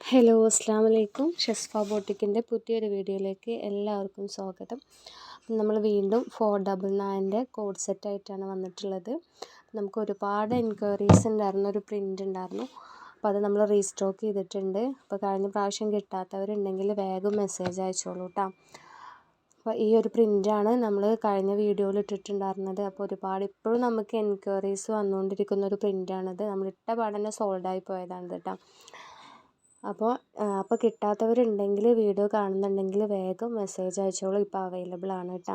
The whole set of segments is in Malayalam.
ഹലോ അസ്സാം വലൈക്കും ഷെസ്ഫ ബോട്ടിക്കിന്റെ പുതിയൊരു വീഡിയോയിലേക്ക് എല്ലാവർക്കും സ്വാഗതം. നമ്മൾ വീണ്ടും ഫോർ ഡബിൾ നയന്റെ കോഡ് സെറ്റായിട്ടാണ് വന്നിട്ടുള്ളത്. നമുക്ക് ഒരുപാട് എൻക്വയറീസ് ഉണ്ടായിരുന്നു ഒരു പ്രിന്റ് ഉണ്ടായിരുന്നു. അപ്പോൾ അത് നമ്മൾ റീസ്റ്റോക്ക് ചെയ്തിട്ടുണ്ട്. അപ്പോൾ കഴിഞ്ഞ പ്രാവശ്യം കിട്ടാത്തവരുണ്ടെങ്കിൽ വേഗം മെസ്സേജ് അയച്ചോളൂ കേട്ടോ അപ്പോൾ ഈ ഒരു പ്രിന്റാണ് നമ്മൾ കഴിഞ്ഞ വീഡിയോയിൽ ഇട്ടിട്ടുണ്ടായിരുന്നത്. അപ്പോൾ ഒരുപാട് ഇപ്പോഴും നമുക്ക് എൻക്വയറീസ് വന്നുകൊണ്ടിരിക്കുന്ന ഒരു പ്രിന്റാണിത് നമ്മൾ ഇട്ട പാടന്നെ സോൾഡായി പോയതാണ് കേട്ടോ അപ്പോൾ അപ്പോൾ കിട്ടാത്തവരുണ്ടെങ്കിൽ വീഡിയോ കാണുന്നുണ്ടെങ്കിൽ വേഗം മെസ്സേജ് അയച്ചോളൂ. ഇപ്പോൾ അവൈലബിൾ ആണ് കേട്ടോ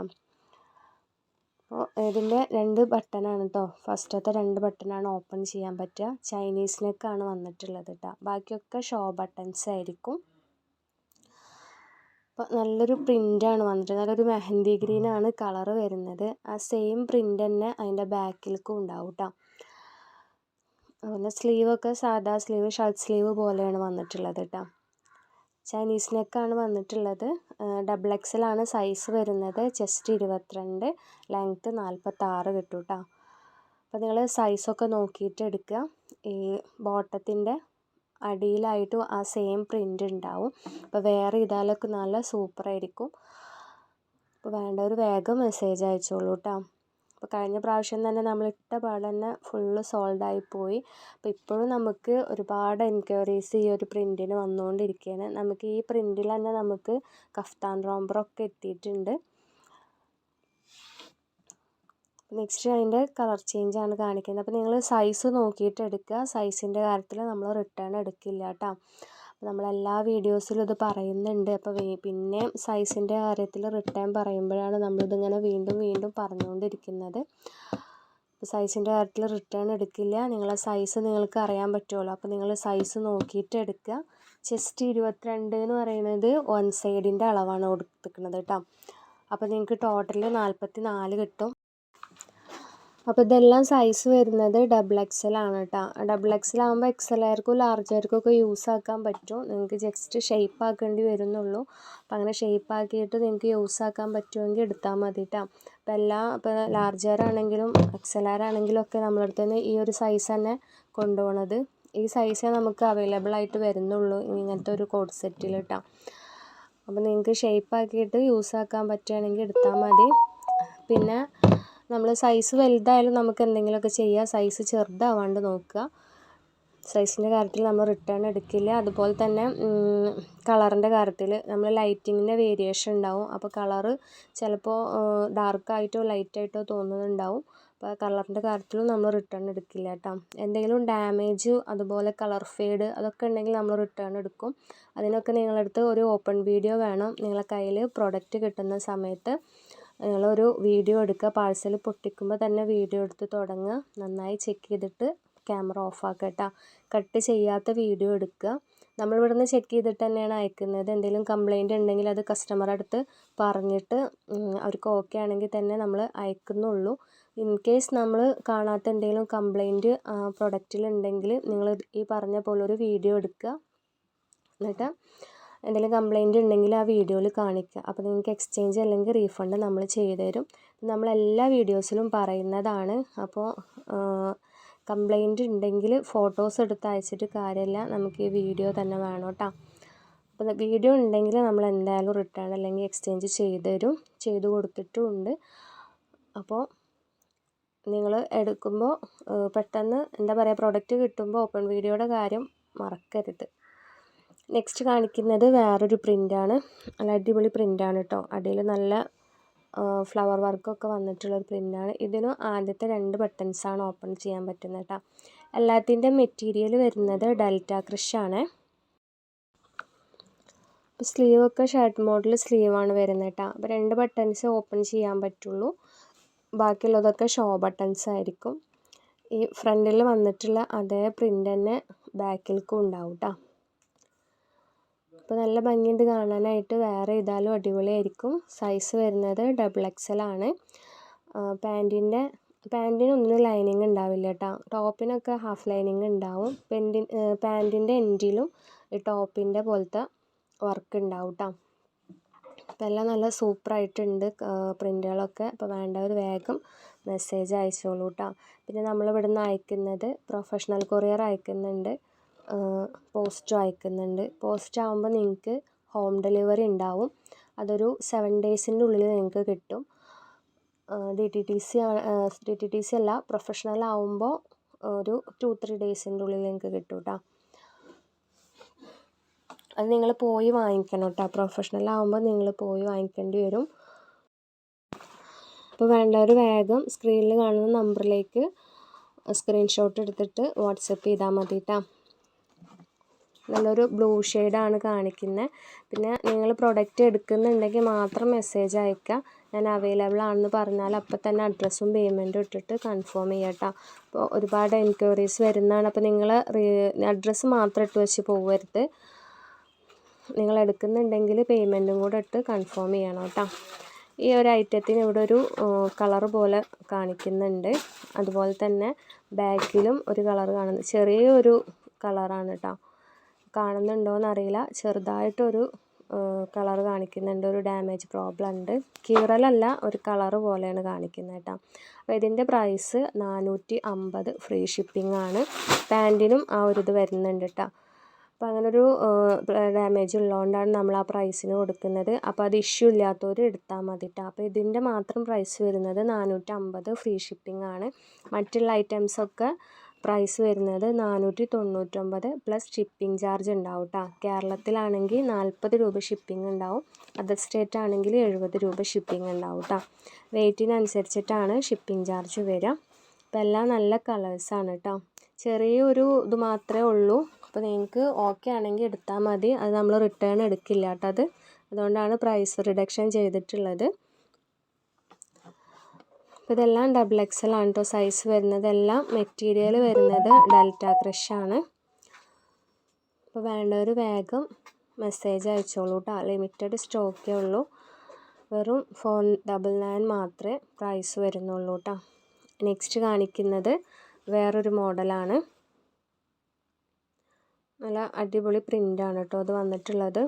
അപ്പോൾ ഇതിന്റെ രണ്ട് ബട്ടണാണ് കേട്ടോ ഫസ്റ്റത്തെ രണ്ട് ബട്ടണാണ് ഓപ്പൺ ചെയ്യാൻ പറ്റുക. ചൈനീസിനൊക്കെയാണ് വന്നിട്ടുള്ളത് കേട്ടോ ബാക്കിയൊക്കെ ഷോ ബട്ടൺസ് ആയിരിക്കും. അപ്പോൾ നല്ലൊരു പ്രിന്റാണ് വന്നിട്ട് നല്ലൊരു മെഹന്തി ഗ്രീനാണ് കളറ് വരുന്നത്. ആ സെയിം പ്രിന്റ് തന്നെ അതിന്റെ ബാക്കിലേക്കും ഉണ്ടാവും കേട്ടോ അതുപോലെ സ്ലീവൊക്കെ സാധാ സ്ലീവ് ഷർട്ട് സ്ലീവ് പോലെയാണ് വന്നിട്ടുള്ളത് കേട്ടോ ചൈനീസ് നെക്കാണ് വന്നിട്ടുള്ളത്. ഡബിൾ എക്സലാണ് സൈസ് വരുന്നത്. ചെസ്റ്റ് ഇരുപത്തിരണ്ട് ലെങ്ത്ത് നാൽപ്പത്താറ് കിട്ടും കേട്ടോ അപ്പോൾ നിങ്ങൾ സൈസൊക്കെ നോക്കിയിട്ട് എടുക്കുക. ഈ ബോട്ടത്തിന്റെ അടിയിലായിട്ടും ആ സെയിം പ്രിന്റ് ഉണ്ടാവും. അപ്പോൾ വേറെ ഇതാലൊക്കെ നല്ല സൂപ്പറായിരിക്കും അപ്പോൾ വേണ്ടവർ വേഗം മെസ്സേജ് അയച്ചോളൂ കേട്ടോ അപ്പോൾ കഴിഞ്ഞ പ്രാവശ്യം തന്നെ നമ്മളിട്ട പാടെ തന്നെ ഫുള്ള് സോൾഡ് പോയി. അപ്പോൾ ഇപ്പോഴും നമുക്ക് ഒരുപാട് എൻക്വയറീസ് ഈ ഒരു പ്രിന്റിന് വന്നുകൊണ്ടിരിക്കുകയാണ് നമുക്ക് ഈ പ്രിന്റിൽ തന്നെ നമുക്ക് കഫ്താൻ റോംബറൊക്കെ എത്തിയിട്ടുണ്ട്. നെക്സ്റ്റ് അതിന്റെ കളർ ചേഞ്ച് ആണ് കാണിക്കുന്നത്. അപ്പോൾ നിങ്ങൾ സൈസ് നോക്കിയിട്ട് എടുക്കുക സൈസിന്റെ കാര്യത്തിൽ നമ്മൾ റിട്ടേൺ എടുക്കില്ല കേട്ടോ അപ്പോൾ നമ്മൾ എല്ലാ വീഡിയോസിലും ഇത് പറയുന്നുണ്ട്. അപ്പോൾ പിന്നെ സൈസിന്റെ കാര്യത്തിൽ റിട്ടേൺ പറയുമ്പോഴാണ് നമ്മളിതിങ്ങനെ വീണ്ടും വീണ്ടും പറഞ്ഞുകൊണ്ടിരിക്കുന്നത്. സൈസിന്റെ കാര്യത്തിൽ റിട്ടേൺ എടുക്കില്ല. നിങ്ങളെ സൈസ് നിങ്ങൾക്ക് അറിയാൻ പറ്റുമല്ലോ. അപ്പോൾ നിങ്ങൾ സൈസ് നോക്കിയിട്ട് എടുക്കുക. ചെസ്റ്റ് ഇരുപത്തിരണ്ട് എന്ന് പറയുന്നത് വൺ സൈഡിന്റെ അളവാണ് കൊടുത്തിരിക്കുന്നത് കേട്ടോ. അപ്പോൾ നിങ്ങൾക്ക് ടോട്ടൽ നാൽപ്പത്തി നാല് കിട്ടും. അപ്പോൾ ഇതെല്ലാം സൈസ് വരുന്നത് ഡബിൾ എക്സൽ ആണ് കേട്ടോ ഡബിൾ എക്സൽ ആകുമ്പോൾ എക്സലാർക്കും ലാർജാർക്കും ഒക്കെ യൂസ് ആക്കാൻ പറ്റും. നിങ്ങൾക്ക് ജസ്റ്റ് ഷേപ്പ് ആക്കേണ്ടി വരുന്നുള്ളൂ. അപ്പോൾ അങ്ങനെ ഷേപ്പ് ആക്കിയിട്ട് നിങ്ങൾക്ക് യൂസ് ആക്കാൻ പറ്റുമെങ്കിൽ എടുത്താൽ മതി കേട്ടോ അപ്പോൾ എല്ലാം ഇപ്പോൾ ലാർജറാണെങ്കിലും എക്സലാറാണെങ്കിലും ഒക്കെ നമ്മളടുത്ത് തന്നെ ഈ ഒരു സൈസ് തന്നെ കൊണ്ടുപോകണത് ഈ സൈസേ നമുക്ക് അവൈലബിൾ ആയിട്ട് വരുന്നുള്ളൂ ഇങ്ങനത്തെ ഒരു കോഡ് സെറ്റിൽ കേട്ടോ അപ്പോൾ നിങ്ങൾക്ക് ഷേപ്പ് ആക്കിയിട്ട് യൂസ് ആക്കാൻ പറ്റുകയാണെങ്കിൽ എടുത്താൽ മതി. പിന്നെ നമ്മൾ സൈസ് വലുതായാലും നമുക്ക് എന്തെങ്കിലുമൊക്കെ ചെയ്യാം. സൈസ് ചെറുതാവാണ്ട് നോക്കുക. സൈസിന്റെ കാര്യത്തിൽ നമ്മൾ റിട്ടേൺ എടുക്കില്ല. അതുപോലെ തന്നെ കളറിന്റെ കാര്യത്തിൽ നമ്മൾ ലൈറ്റിങ്ങിന്റെ വേരിയേഷൻ ഉണ്ടാവും. അപ്പോൾ കളറ് ചിലപ്പോൾ ഡാർക്കായിട്ടോ ലൈറ്റായിട്ടോ തോന്നുന്നുണ്ടാവും. അപ്പോൾ കളറിന്റെ കാര്യത്തിലും നമ്മൾ റിട്ടേൺ എടുക്കില്ല കേട്ടോ. എന്തെങ്കിലും ഡാമേജ് അതുപോലെ കളർ ഫെയ്ഡ് അതൊക്കെ ഉണ്ടെങ്കിൽ നമ്മൾ റിട്ടേൺ എടുക്കും. അതിനൊക്കെ നിങ്ങളടുത്ത് ഒരു ഓപ്പൺ വീഡിയോ വേണം. നിങ്ങളെ കയ്യിൽ പ്രോഡക്റ്റ് കിട്ടുന്ന സമയത്ത്. നിങ്ങളൊരു വീഡിയോ എടുക്കുക. പാഴ്സൽ പൊട്ടിക്കുമ്പോൾ തന്നെ വീഡിയോ എടുത്ത് തുടങ്ങുക. നന്നായി ചെക്ക് ചെയ്തിട്ട് ക്യാമറ ഓഫ് ആക്കുക കേട്ടോ കട്ട് ചെയ്യാത്ത വീഡിയോ എടുക്കുക. നമ്മൾ നിന്ന് ചെക്ക് ചെയ്തിട്ട് തന്നെയാണ് അയക്കുന്നത്. എന്തെങ്കിലും കംപ്ലൈന്റ് ഉണ്ടെങ്കിൽ അത് കസ്റ്റമർ അടുത്ത് പറഞ്ഞിട്ട് അവർക്ക് ഓക്കെ ആണെങ്കിൽ തന്നെ നമ്മൾ അയക്കുന്നുള്ളൂ. ഇൻ കേസ് നമ്മൾ കാണാത്ത എന്തെങ്കിലും കംപ്ലൈന്റ് പ്രൊഡക്റ്റിൽ ഉണ്ടെങ്കിൽ നിങ്ങൾ ഈ പറഞ്ഞ പോലെ ഒരു വീഡിയോ എടുക്കുക. എന്നിട്ട് എന്തെങ്കിലും കംപ്ലൈന്റ് ഉണ്ടെങ്കിൽ ആ വീഡിയോയിൽ കാണിക്കുക. അപ്പോൾ നിങ്ങൾക്ക് എക്സ്ചേഞ്ച് അല്ലെങ്കിൽ റീഫണ്ട് നമ്മൾ ചെയ്തു തരും. നമ്മൾ എല്ലാ വീഡിയോസിലും പറയുന്നതാണ്. അപ്പോൾ കംപ്ലൈന്റ് ഉണ്ടെങ്കിൽ ഫോട്ടോസ് എടുത്ത് അയച്ചിട്ട് കാര്യമില്ല. നമുക്ക് ഈ വീഡിയോ തന്നെ വേണം കേട്ടോ. അപ്പോൾ വീഡിയോ ഉണ്ടെങ്കിൽ നമ്മൾ എന്തായാലും റിട്ടേൺ അല്ലെങ്കിൽ എക്സ്ചേഞ്ച് ചെയ്തു തരും. ചെയ്തു കൊടുത്തിട്ടുമുണ്ട്. അപ്പോൾ നിങ്ങൾ എടുക്കുമ്പോൾ പെട്ടെന്ന് എന്താ പറയുക പ്രോഡക്റ്റ് കിട്ടുമ്പോൾ ഓപ്പൺ വീഡിയോയുടെ കാര്യം മറക്കരുത്. നെക്സ്റ്റ് കാണിക്കുന്നത് വേറൊരു പ്രിന്റാണ് നല്ല അടിപൊളി പ്രിന്റാണ് കേട്ടോ അടിയിൽ നല്ല ഫ്ലവർ വർക്കൊക്കെ വന്നിട്ടുള്ളൊരു പ്രിന്റാണ് ഇതിന് ആദ്യത്തെ രണ്ട് ബട്ടൺസാണ് ഓപ്പൺ ചെയ്യാൻ പറ്റുന്നത് കേട്ടോ എല്ലാത്തിന്റെ മെറ്റീരിയൽ വരുന്നത് ഡെൽറ്റ ക്രിഷാണ് അപ്പോൾ സ്ലീവൊക്കെ ഷർട്ട് മോഡൽ സ്ലീവാണ് വരുന്നത് കേട്ടോ അപ്പോൾ രണ്ട് ബട്ടൺസ് ഓപ്പൺ ചെയ്യാൻ പറ്റുള്ളൂ. ബാക്കിയുള്ളതൊക്കെ ഷോ ബട്ടൺസ് ആയിരിക്കും. ഈ ഫ്രണ്ടിൽ വന്നിട്ടുള്ള അതേ പ്രിന്റ് തന്നെ ബാക്കിലേക്കും ഉണ്ടാവും കേട്ടോ അപ്പോൾ നല്ല ഭംഗിയുണ്ട് കാണാനായിട്ട്. വേറെ ഇതാലും അടിപൊളിയായിരിക്കും. സൈസ് വരുന്നത് ഡബിൾ എക്സൽ ആണ്. പാന്റിന്റെ പാന്റിനൊന്നും ലൈനിങ് ഉണ്ടാവില്ല കേട്ടോ ടോപ്പിനൊക്കെ ഹാഫ് ലൈനിങ് ഉണ്ടാവും. പെന്റി പാന്റിന്റെ എൻഡിലും ടോപ്പിന്റെ പോലത്തെ വർക്ക് ഉണ്ടാവും കേട്ടോ അപ്പോൾ എല്ലാം നല്ല സൂപ്പറായിട്ടുണ്ട് പ്രിന്റുകളൊക്കെ അപ്പോൾ വേണ്ടവർ വേഗം മെസ്സേജ് അയച്ചോളൂ കേട്ടോ പിന്നെ നമ്മളിവിടുന്ന് അയക്കുന്നത് പ്രൊഫഷണൽ കൊറിയർ അയക്കുന്നുണ്ട്. പോസ്റ്റും അയക്കുന്നുണ്ട്. പോസ്റ്റ് ആകുമ്പോൾ നിങ്ങൾക്ക് ഹോം ഡെലിവറി ഉണ്ടാവും. അതൊരു സെവൻ ഡേയ്സിന്റെ ഉള്ളിൽ നിങ്ങൾക്ക് കിട്ടും. D T T C D T T C അല്ല പ്രൊഫഷണൽ ആവുമ്പോൾ ഒരു ടു ത്രീ ഡേയ്സിന്റെ ഉള്ളിൽ നിങ്ങൾക്ക് കിട്ടും കേട്ടോ അത് നിങ്ങൾ പോയി വാങ്ങിക്കണം കേട്ടോ പ്രൊഫഷണൽ ആവുമ്പോൾ നിങ്ങൾ പോയി വാങ്ങിക്കേണ്ടി വരും. അപ്പോൾ വേണ്ടവർ വേഗം സ്ക്രീനിൽ കാണുന്ന നമ്പറിലേക്ക് സ്ക്രീൻഷോട്ട് എടുത്തിട്ട് വാട്സപ്പ് ചെയ്താൽ മതി കേട്ടോ നല്ലൊരു ബ്ലൂ ഷെയ്ഡാണ് കാണിക്കുന്നത് പിന്നെ നിങ്ങൾ പ്രൊഡക്റ്റ് എടുക്കുന്നുണ്ടെങ്കിൽ മാത്രം മെസ്സേജ് അയക്കുക ഞാൻ അവൈലബിൾ ആണെന്ന് പറഞ്ഞാൽ അപ്പം തന്നെ അഡ്രസ്സും പേയ്മെന്റും ഇട്ടിട്ട് കൺഫേം ചെയ്യാം അപ്പോൾ ഒരുപാട് എൻക്വയറീസ് വരുന്നതാണ്. അപ്പോൾ നിങ്ങൾ അഡ്രസ്സ് മാത്രം ഇട്ട് വെച്ച് പോകരുത് നിങ്ങൾ എടുക്കുന്നുണ്ടെങ്കിൽ പേയ്മെന്റും കൂടെ ഇട്ട് കൺഫേം ചെയ്യണം കേട്ടോ ഈ ഒരു ഐറ്റത്തിന് ഇവിടെ ഒരു കളർ പോലെ കാണിക്കുന്നുണ്ട്. അതുപോലെ തന്നെ ബാക്കിലും ഒരു കളർ കാണുന്നു. ചെറിയൊരു കളറാണ് കേട്ടോ കാണുന്നുണ്ടോയെന്ന് അറിയില്ല ചെറുതായിട്ടൊരു കളർ കാണിക്കുന്നുണ്ട്. ഒരു ഡാമേജ് പ്രോബ്ലം ഉണ്ട്. കീറലല്ല ഒരു കളർ പോലെയാണ് കാണിക്കുന്നത് കേട്ടോ. അപ്പോൾ ഇതിന്റെ പ്രൈസ് നാനൂറ്റി അമ്പത് ഫ്രീ ഷിപ്പിംഗ് ആണ്. പാന്റിനും ആ ഒരു ഇത് വരുന്നുണ്ട് കേട്ടോ. അപ്പോൾ അങ്ങനൊരു ഡാമേജ് ഉള്ളതുകൊണ്ടാണ് നമ്മൾ ആ പ്രൈസിന് കൊടുക്കുന്നത്. അപ്പോൾ അത് ഇഷ്യൂ ഇല്ലാത്തവർ എടുത്താൽ മതി കേട്ടോ. അപ്പോൾ ഇതിന്റെ മാത്രം പ്രൈസ് വരുന്നത് നാനൂറ്റമ്പത് ഫ്രീ ഷിപ്പിംഗ് ആണ്. മറ്റുള്ള ഐറ്റംസൊക്കെ പ്രൈസ് വരുന്നത് നാനൂറ്റി തൊണ്ണൂറ്റൊമ്പത് പ്ലസ് ഷിപ്പിംഗ് ചാർജ് ഉണ്ടാവും കേട്ടോ കേരളത്തിലാണെങ്കിൽ നാൽപ്പത് രൂപ ഷിപ്പിംഗ് ഉണ്ടാവും. അതർ സ്റ്റേറ്റ് ആണെങ്കിൽ എഴുപത് രൂപ ഷിപ്പിംഗ് ഉണ്ടാവും കേട്ടോ വെയ്റ്റിനനുസരിച്ചിട്ടാണ് ഷിപ്പിംഗ് ചാർജ് വരിക അപ്പോൾ എല്ലാം നല്ല കളേഴ്സാണ് കേട്ടോ ചെറിയൊരു ഇത് മാത്രമേ ഉള്ളൂ. അപ്പോൾ നിങ്ങൾക്ക് ഓക്കെ ആണെങ്കിൽ എടുത്താൽ മതി. അത് നമ്മൾ റിട്ടേൺ എടുക്കില്ല കേട്ടോ അത്. അതുകൊണ്ടാണ് പ്രൈസ് റിഡക്ഷൻ ചെയ്തിട്ടുള്ളത്. അപ്പോൾ ഇതെല്ലാം ഡബിൾ എക്സൽ ആണ് കേട്ടോ സൈസ് വരുന്നത് എല്ലാം മെറ്റീരിയൽ വരുന്നത് ഡെൽറ്റ ക്രഷ് ആണ്. അപ്പോൾ വേണ്ടവർ വേഗം മെസ്സേജ് അയച്ചോളൂ കേട്ടോ ലിമിറ്റഡ് സ്റ്റോക്കേ ഉള്ളൂ. വെറും ഫോർ ഡബിൾ നയൻ മാത്രമേ പ്രൈസ് വരുന്നുള്ളൂ കേട്ടോ നെക്സ്റ്റ് കാണിക്കുന്നത് വേറൊരു മോഡലാണ് നല്ല അടിപൊളി പ്രിന്റാണ് കേട്ടോ അത് വന്നിട്ടുള്ളത്.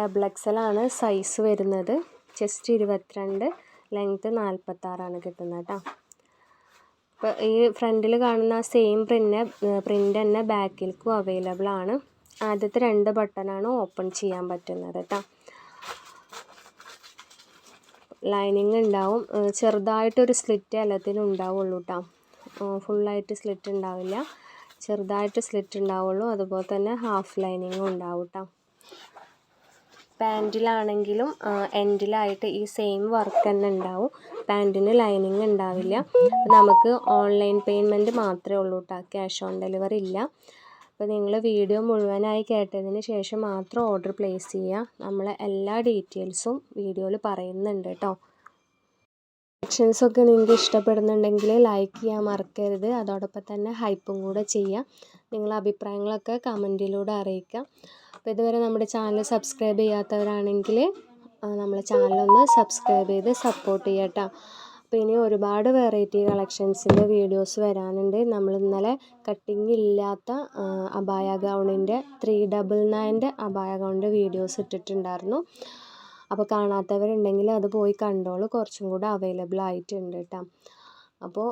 ഡബിൾ എക്സൽ ആണ് സൈസ് വരുന്നത്. ചെസ്റ്റ് ഇരുപത്തിരണ്ട് ലെങ്ത്ത് നാൽപ്പത്താറാണ് കിട്ടുന്നത് കേട്ടോ അപ്പോൾ ഈ ഫ്രണ്ടിൽ കാണുന്ന സെയിം പ്രിന്റ് പ്രിന്റ് തന്നെ ബാക്കിലേക്കും അവൈലബിൾ ആണ്. ആദ്യത്തെ രണ്ട് ബട്ടണാണ് ഓപ്പൺ ചെയ്യാൻ പറ്റുന്നത് കേട്ടോ ലൈനിങ് ഉണ്ടാവും. ചെറുതായിട്ടൊരു സ്ലിറ്റ് എല്ലാത്തിനും ഉണ്ടാവുള്ളൂ കേട്ടോ ഫുള്ളായിട്ട് സ്ലിറ്റ് ഉണ്ടാവില്ല. ചെറുതായിട്ട് സ്ലിറ്റ് ഉണ്ടാവുള്ളൂ. അതുപോലെ തന്നെ ഹാഫ് ലൈനിങ്ങും ഉണ്ടാവും കേട്ടോ പാന്റിലാണെങ്കിലും എൻഡിലായിട്ട് ഈ സെയിം വർക്ക് തന്നെ ഉണ്ടാവും. പാന്റിന് ലൈനിങ് ഉണ്ടാവില്ല. നമുക്ക് ഓൺലൈൻ പേയ്മെന്റ് മാത്രമേ ഉള്ളൂ കേട്ടോ ക്യാഷ് ഓൺ ഡെലിവറി ഇല്ല. അപ്പോൾ നിങ്ങൾ വീഡിയോ മുഴുവനായി കേട്ടതിന് ശേഷം മാത്രം ഓർഡർ പ്ലേസ് ചെയ്യുക. നമ്മളെ എല്ലാ ഡീറ്റെയിൽസും വീഡിയോയിൽ പറയുന്നുണ്ട് കേട്ടോ ഒക്കെ നിങ്ങൾക്ക് ഇഷ്ടപ്പെടുന്നുണ്ടെങ്കിൽ ലൈക്ക് ചെയ്യാൻ മറക്കരുത്. അതോടൊപ്പം തന്നെ ഹൈപ്പും കൂടെ ചെയ്യുക. നിങ്ങളുടെ അഭിപ്രായങ്ങളൊക്കെ കമന്റിലൂടെ അറിയിക്കുക. അപ്പോൾ ഇതുവരെ നമ്മുടെ ചാനൽ സബ്സ്ക്രൈബ് ചെയ്യാത്തവരാണെങ്കിൽ നമ്മളെ ചാനലൊന്ന് സബ്സ്ക്രൈബ് ചെയ്ത് സപ്പോർട്ട് ചെയ്യട്ടോ. അപ്പോൾ ഇനി ഒരുപാട് വെറൈറ്റി കളക്ഷൻസിന്റെ വീഡിയോസ് വരാനുണ്ട്. നമ്മൾ ഇന്നലെ കട്ടിങ് ഇല്ലാത്ത അബായ ഗൗണിന്റെ ത്രീ ഡബിൾ നയന്റെ അബായ ഗൗണിന്റെ വീഡിയോസ് ഇട്ടിട്ടുണ്ടായിരുന്നു. അപ്പോൾ കാണാത്തവരുണ്ടെങ്കിൽ അത് പോയി കണ്ടോളൂ. കുറച്ചും കൂടെ അവൈലബിൾ ആയിട്ടുണ്ട് കേട്ടോ. അപ്പോൾ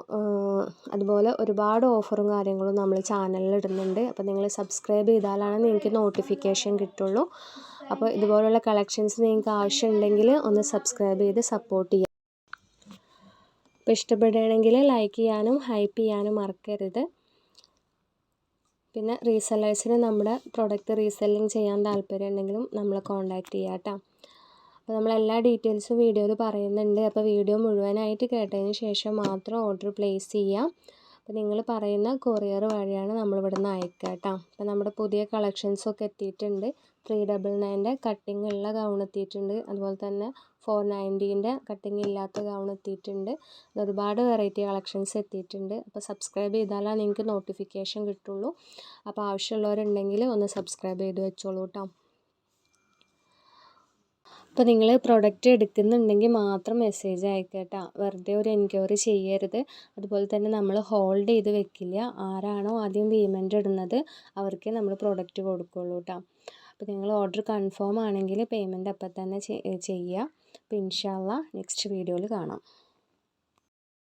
അതുപോലെ ഒരുപാട് ഓഫറും കാര്യങ്ങളും നമ്മൾ ചാനലിൽ ഇടുന്നുണ്ട് അപ്പോൾ നിങ്ങൾ സബ്സ്ക്രൈബ് ചെയ്താലാണ് നിങ്ങൾക്ക് നോട്ടിഫിക്കേഷൻ കിട്ടുള്ളൂ. അപ്പോൾ ഇതുപോലുള്ള കളക്ഷൻസ് നിങ്ങൾക്ക് ആവശ്യമുണ്ടെങ്കിൽ ഒന്ന് സബ്സ്ക്രൈബ് ചെയ്ത് സപ്പോർട്ട് ചെയ്യുക അപ്പോൾ ഇഷ്ടപ്പെടുകയാണെങ്കിൽ ലൈക്ക് ചെയ്യാനും ഹൈപ്പ് ചെയ്യാനും മറക്കരുത്. പിന്നെ റീസെല്ലേഴ്സിന് നമ്മുടെ പ്രൊഡക്റ്റ് റീസെല്ലിങ് ചെയ്യാൻ താല്പര്യം ഉണ്ടെങ്കിലും നമ്മളെ കോൺടാക്റ്റ് ചെയ്യാം കേട്ടോ. അപ്പോൾ നമ്മൾ എല്ലാ ഡീറ്റെയിൽസും വീഡിയോയിൽ പറയുന്നുണ്ട്. അപ്പോൾ വീഡിയോ മുഴുവനായിട്ട് കേട്ടതിന് ശേഷം മാത്രം ഓർഡർ പ്ലേസ് ചെയ്യാം. അപ്പോൾ നിങ്ങൾ പറയുന്ന കൊറിയർ വഴിയാണ് നമ്മൾ നിന്ന് അയക്കുക കേട്ടോ. അപ്പോൾ നമ്മുടെ പുതിയ കളക്ഷൻസൊക്കെ എത്തിയിട്ടുണ്ട്. ത്രീ ഡബിൾ നയന്റെ കട്ടിങ് ഉള്ള ഗൗൺ എത്തിയിട്ടുണ്ട്. അതുപോലെ തന്നെ ഫോർ നയന്റീന്റെ കട്ടിങ് ഇല്ലാത്ത ഗൗൺ എത്തിയിട്ടുണ്ട്. ഒരുപാട് വെറൈറ്റി കളക്ഷൻസ് എത്തിയിട്ടുണ്ട്. അപ്പോൾ സബ്സ്ക്രൈബ് ചെയ്താലാണ് നിങ്ങൾക്ക് നോട്ടിഫിക്കേഷൻ കിട്ടുള്ളൂ. അപ്പോൾ ആവശ്യമുള്ളവരുണ്ടെങ്കിൽ ഒന്ന് സബ്സ്ക്രൈബ് ചെയ്ത് വെച്ചോളൂ കേട്ടോ. അപ്പോൾ നിങ്ങൾ പ്രൊഡക്റ്റ് എടുക്കുന്നുണ്ടെങ്കിൽ മാത്രം മെസ്സേജ് അയക്കട്ടോ വെറുതെ ഒരു എൻക്വയറി ചെയ്യരുത്. അതുപോലെ തന്നെ നമ്മൾ ഹോൾഡ് ചെയ്ത് വെക്കില്ല. ആരാണോ ആദ്യം പേയ്മെന്റ് ഇടുന്നത് അവർക്കേ നമ്മൾ പ്രൊഡക്റ്റ് കൊടുക്കുള്ളൂ കേട്ടോ. അപ്പോൾ നിങ്ങൾ ഓർഡർ കൺഫേം ആണെങ്കിൽ പേയ്മെന്റ് അപ്പം തന്നെ ചെയ്യുക അപ്പോൾ ഇൻഷാല്ല നെക്സ്റ്റ് വീഡിയോയിൽ കാണാം.